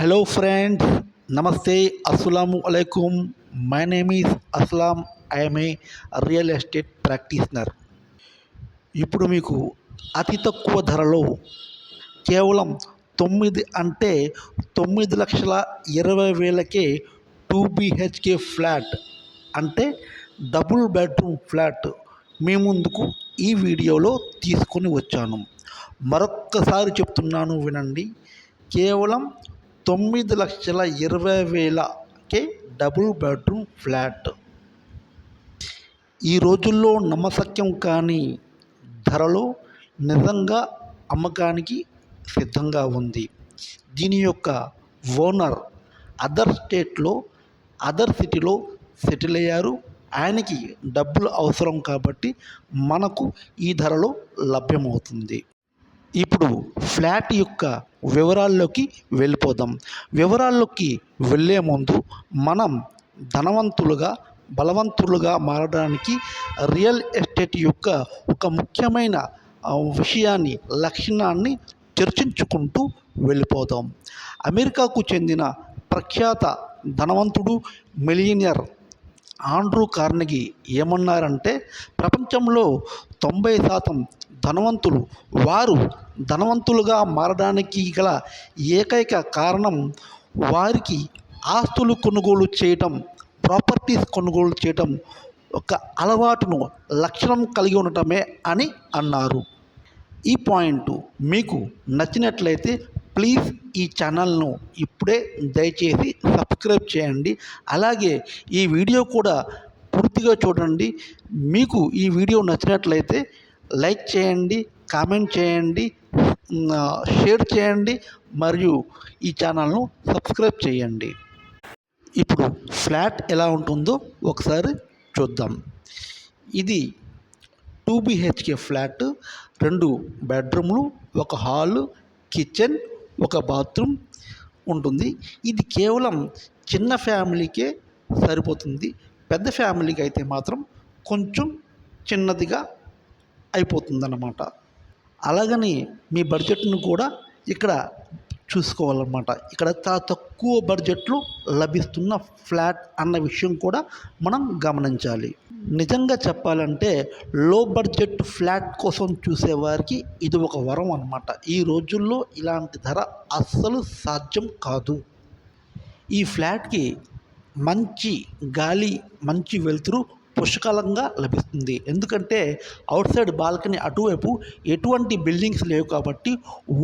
Hello friends నమస్తే అస్సలాము అలైకుం my name is Aslam I'm a real estate practitioner ఇప్పుడు మీకు అతి తక్కువ ధరలో కేవలం తొమ్మిది అంటే తొమ్మిది లక్షల ఇరవై వేలకే టూ బిహెచ్కే ఫ్లాట్ అంటే డబుల్ బెడ్రూమ్ ఫ్లాట్ మీ ముందుకు ఈ వీడియోలో తీసుకొని వచ్చాను. మరొక్కసారి చెప్తున్నాను వినండి. కేవలం తొమ్మిది లక్షల ఇరవై వేలకే డబుల్ బెడ్రూమ్ ఫ్లాట్. ఈ రోజుల్లో నమ్మశక్యం కాని ధరలో నిజంగా అమ్మకానికి సిద్ధంగా ఉంది. దీని యొక్క ఓనర్ అదర్ స్టేట్లో అదర్ సిటీలో సెటిల్ అయ్యారు. ఆయనకి డబ్బులు అవసరం కాబట్టి మనకు ఈ ధరలో లభ్యమవుతుంది. ఇప్పుడు ఫ్లాట్ యొక్క వివరాల్లోకి వెళ్ళిపోదాం. వివరాల్లోకి వెళ్ళే ముందు మనం ధనవంతులుగా బలవంతులుగా మారడానికి రియల్ ఎస్టేట్ యొక్క ఒక ముఖ్యమైన విషయాన్ని లక్షణాన్ని చర్చించుకుంటూ వెళ్ళిపోదాం. అమెరికాకు చెందిన ప్రఖ్యాత ధనవంతుడు మిలియనియర్ ఆండ్రూ కార్నగి ఏమన్నారంటే ప్రపంచంలో తొంభై శాతం ధనవంతులు. వారు ధనవంతులుగా మారడానికి గల ఏకైక కారణం వారికి ఆస్తులు కొనుగోలు చేయటం ప్రాపర్టీస్ కొనుగోలు చేయటం ఒక అలవాటును లక్షణం కలిగి ఉండటమే అని అన్నారు. ఈ పాయింట్ మీకు నచ్చినట్లయితే ప్లీజ్ ఈ ఛానల్ను ఇప్పుడే దయచేసి సబ్స్క్రైబ్ చేయండి. అలాగే ఈ వీడియో కూడా పూర్తిగా చూడండి. మీకు ఈ వీడియో నచ్చినట్లయితే లైక్ చేయండి కామెంట్ చేయండి షేర్ చేయండి మరియు ఈ ఛానల్ను సబ్స్క్రైబ్ చేయండి. ఇప్పుడు ఫ్లాట్ ఎలా ఉంటుందో ఒకసారి చూద్దాం. ఇది టూ బిహెచ్కే ఫ్లాట్ రెండు బెడ్రూమ్లు ఒక హాలు కిచెన్ ఒక బాత్రూమ్ ఉంటుంది. ఇది కేవలం చిన్న ఫ్యామిలీకే సరిపోతుంది. పెద్ద ఫ్యామిలీకి అయితే మాత్రం కొంచెం చిన్నదిగా అయిపోతుందన్నమాట. అలాగని మీ బడ్జెట్ను కూడా ఇక్కడ చూసుకోవాలన్నమాట. ఇక్కడ చాలా తక్కువ బడ్జెట్లో లభిస్తున్న ఫ్లాట్ అన్న విషయం కూడా మనం గమనించాలి. నిజంగా చెప్పాలంటే లో బడ్జెట్ ఫ్లాట్ కోసం చూసేవారికి ఇది ఒక వరం అన్నమాట. ఈ రోజుల్లో ఇలాంటి ధర అస్సలు సాధ్యం కాదు. ఈ ఫ్లాట్కి మంచి గాలి మంచి వెలుతురు పుష్కలంగా లభిస్తుంది. ఎందుకంటే అవుట్ సైడ్ బాల్కనీ అటువైపు ఎటువంటి బిల్డింగ్స్ లేవు కాబట్టి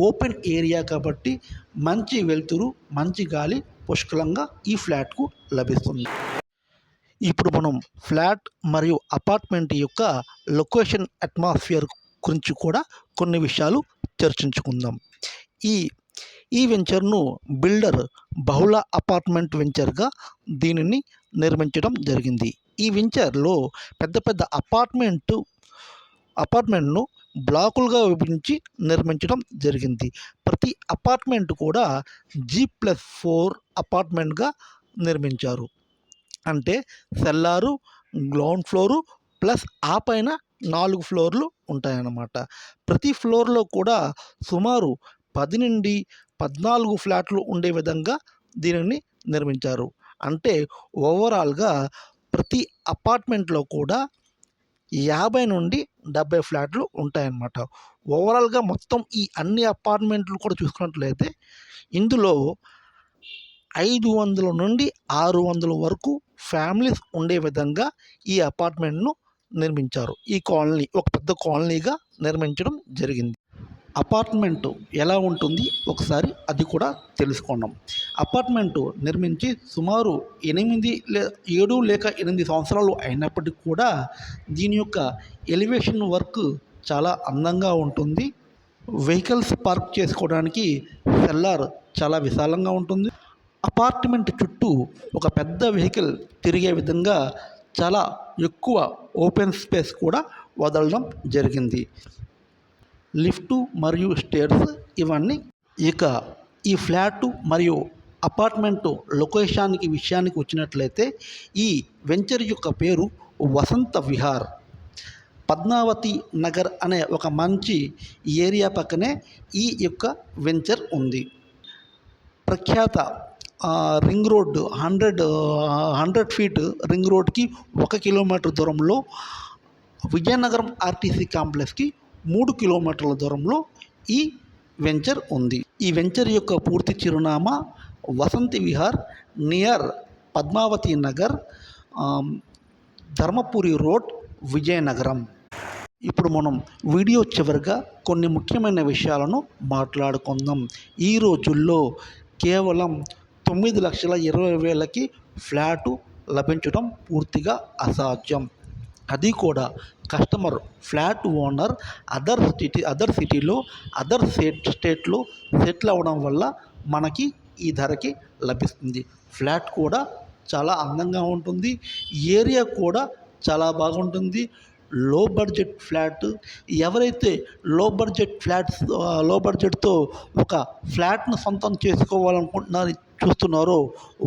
ఓపెన్ ఏరియా కాబట్టి మంచి వెలుతురు మంచి గాలి పుష్కలంగా ఈ ఫ్లాట్కు లభిస్తుంది. ఇప్పుడు మనం ఫ్లాట్ మరియు అపార్ట్మెంట్ యొక్క లొకేషన్ అట్మాస్ఫియర్ గురించి కూడా కొన్ని విషయాలు చర్చించుకుందాం. ఈ ఈ వెంచర్ను బిల్డర్ బహుళ అపార్ట్మెంట్ వెంచర్గా దీనిని నిర్మించడం జరిగింది. ఈ వెంచర్లో పెద్ద పెద్ద అపార్ట్మెంట్ అపార్ట్మెంట్ను బ్లాకులుగా విభజించి నిర్మించడం జరిగింది. ప్రతి అపార్ట్మెంట్ కూడా జీ ప్లస్ ఫోర్ అపార్ట్మెంట్గా నిర్మించారు. అంటే సెల్లారు గ్రౌండ్ ఫ్లోరు ప్లస్ ఆ పైన నాలుగు ఫ్లోర్లు ఉంటాయన్నమాట. ప్రతి ఫ్లోర్లో కూడా సుమారు పది నుండి పద్నాలుగు ఫ్లాట్లు ఉండే విధంగా దీనిని నిర్మించారు. అంటే ఓవరాల్గా ప్రతి అపార్ట్మెంట్లో కూడా యాభై నుండి డెబ్బై ఫ్లాట్లు ఉంటాయన్నమాట. ఓవరాల్గా మొత్తం ఈ అన్ని అపార్ట్మెంట్లు కూడా చూసుకున్నట్లయితే ఇందులో ఐదు వందల నుండి ఆరు వందల వరకు ఫ్యామిలీస్ ఉండే విధంగా ఈ అపార్ట్మెంట్ను నిర్మించారు. ఈ కాలనీ ఒక పెద్ద కాలనీగా నిర్మించడం జరిగింది. అపార్ట్మెంట్ ఎలా ఉంటుంది ఒకసారి అది కూడా తెలుసుకున్నాం. అపార్ట్మెంట్ నిర్మించి సుమారు ఎనిమిది లే ఏడు లేక ఎనిమిది సంవత్సరాలు అయినప్పటికీ కూడా దీని యొక్క ఎలివేషన్ వర్క్ చాలా అందంగా ఉంటుంది. వెహికల్స్ పార్క్ చేసుకోవడానికి సెల్లార్ చాలా విశాలంగా ఉంటుంది. అపార్ట్మెంట్ చుట్టూ ఒక పెద్ద వెహికల్ తిరిగే విధంగా చాలా ఎక్కువ ఓపెన్ స్పేస్ కూడా వదలడం జరిగింది. లిఫ్టు మరియు స్టేర్స్ ఇవన్నీ. ఇక ఈ ఫ్లాటు మరియు అపార్ట్మెంటు లొకేషన్కి విషయానికి వచ్చినట్లయితే ఈ వెంచర్ యొక్క పేరు వసంత విహార్. పద్మావతి నగర్ అనే ఒక మంచి ఏరియా పక్కనే ఈ యొక్క వెంచర్ ఉంది. ప్రఖ్యాత ring road hundred hundred feet ring రోడ్కి ఒక కిలోమీటర్ దూరంలో విజయనగరం ఆర్టీసీ కాంప్లెక్స్కి మూడు కిలోమీటర్ల దూరంలో ఈ వెంచర్ ఉంది. ఈ వెంచర్ యొక్క పూర్తి చిరునామా వసంతి విహార్ నియర్ పద్మావతి నగర్ ధర్మపురి రోడ్ విజయనగరం. ఇప్పుడు మనం వీడియో చివరిగా కొన్ని ముఖ్యమైన విషయాలను మాట్లాడుకుందాం. ఈ రోజుల్లో కేవలం తొమ్మిది లక్షల ఇరవై వేలకి ఫ్లాటు లభించడం పూర్తిగా అసాధ్యం. అది కూడా customer flat owner other city other సిటీలో అదర్ స్టేట్ స్టేట్లో సెటిల్ అవ్వడం వల్ల మనకి ఈ ధరకి లభిస్తుంది. ఫ్లాట్ కూడా చాలా అందంగా ఉంటుంది. ఏరియా కూడా చాలా బాగుంటుంది. లో బడ్జెట్ ఫ్లాట్ ఎవరైతే లో బడ్జెట్ ఫ్లాట్స్లో బడ్జెట్తో ఒక ఫ్లాట్ను సొంతం చేసుకోవాలనుకుంటున్నారు చూస్తున్నారో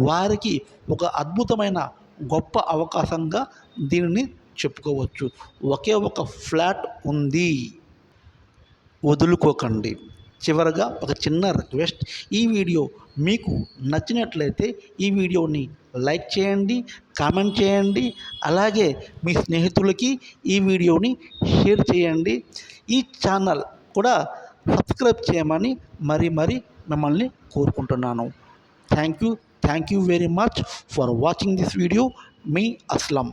వారికి ఒక అద్భుతమైన గొప్ప అవకాశంగా దీనిని చెప్పుకోవచ్చు. ఒకే ఒక ఫ్లాట్ ఉంది. వదులుకోకండి. చివరగా ఒక చిన్న రిక్వెస్ట్. ఈ వీడియో మీకు నచ్చినట్లయితే ఈ వీడియోని లైక్ చేయండి కామెంట్ చేయండి అలాగే మీ స్నేహితులకి ఈ వీడియోని షేర్ చేయండి. ఈ ఛానల్ కూడా సబ్స్క్రైబ్ చేయమని మరీ మరీ మిమ్మల్ని కోరుకుంటున్నాను. Thank you. Thank you very much for watching this video. Me Aslam.